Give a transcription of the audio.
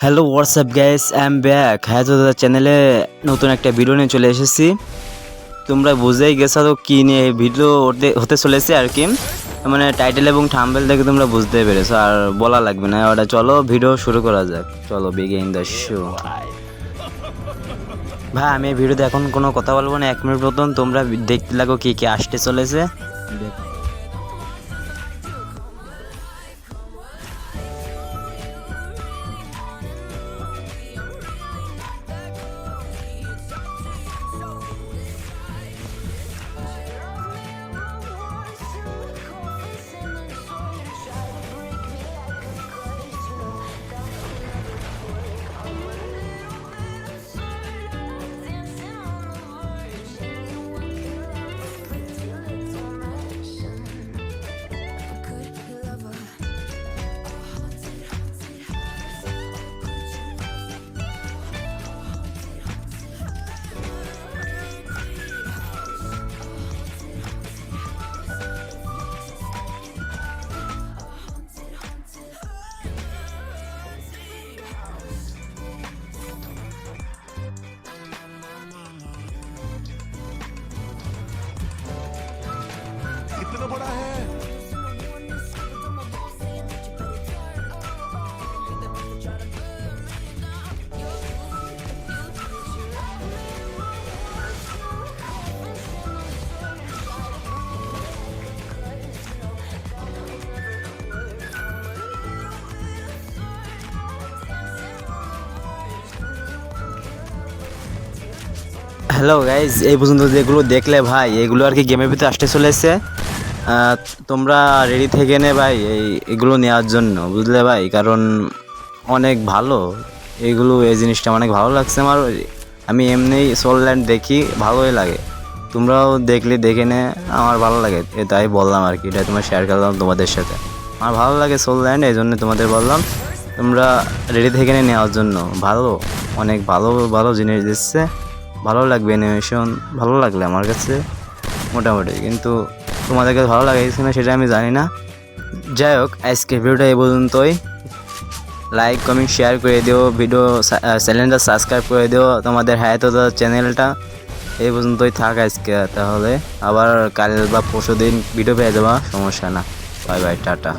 Hello WhatsApp guys am back হ্যাঁ তো দাদা চ্যানেলে নতুন একটা ভিডিও নিয়ে চলে এসেছি। তোমরা বুঝেই গেছো তো কী নিয়ে ভিডিও হতে চলেছে আর কি। মানে টাইটেল এবং থাম্বেল দেখে তোমরা বুঝতে পেরেছ। আর বলা লাগবে না। ওটা চলো ভিডিও শুরু করা যাক। চলো বিগিন দ্য শো ভাই, আমি এই ভিডিওতে এখন কোনো কথা বলব না। এক মিনিট প্রথম তোমরা দেখতে লাগো কী কী আসতে চলেছে। দেখো। হ্যালো গাইজ এই পর্যন্ত যেগুলো দেখলে ভাই, এগুলো আর কি গেমের ভিতরে আসতে চলেছে। তোমরা রেডি থেকে নে ভাই এই, এগুলো নেওয়ার জন্য, বুঝলে ভাই? কারণ অনেক ভালো। এগুলো, এই জিনিসটা অনেক ভালো লাগছে আমার। আমি এমনি সোলল্যান্ড দেখি, ভালোই লাগে। তোমরাও দেখলে, দেখে নে, আমার ভালো লাগে। তাই বললাম আর কি এটা তোমার শেয়ার করলাম তোমাদের সাথে। আমার ভালো লাগে সোলল্যান্ড এই জন্য তোমাদের বললাম। তোমরা রেডি থেকে নেওয়ার জন্য। ভালো, অনেক ভালো ভালো জিনিস দিচ্ছে। ভালো লাগবে অ্যানিমেশন ভালো লাগলে আমার কাছে, মোটামুটি। কিন্তু তোমাদের কাছে ভালো লাগে কিনা সেটা আমি জানি না। যাই হোক, আজকে ভিডিওটা এই পর্যন্তই। লাইক কমেন্ট শেয়ার করে দিও ভিডিও চ্যানেলটা সাবস্ক্রাইব করে দিও, তোমাদের হ্যাঁ তো চ্যানেলটা এই পর্যন্তই থাক আজকে, তাহলে আবার কাল বা পরশু দিন ভিডিও পেয়ে যাবা, সমস্যা না। Bye bye ta-ta.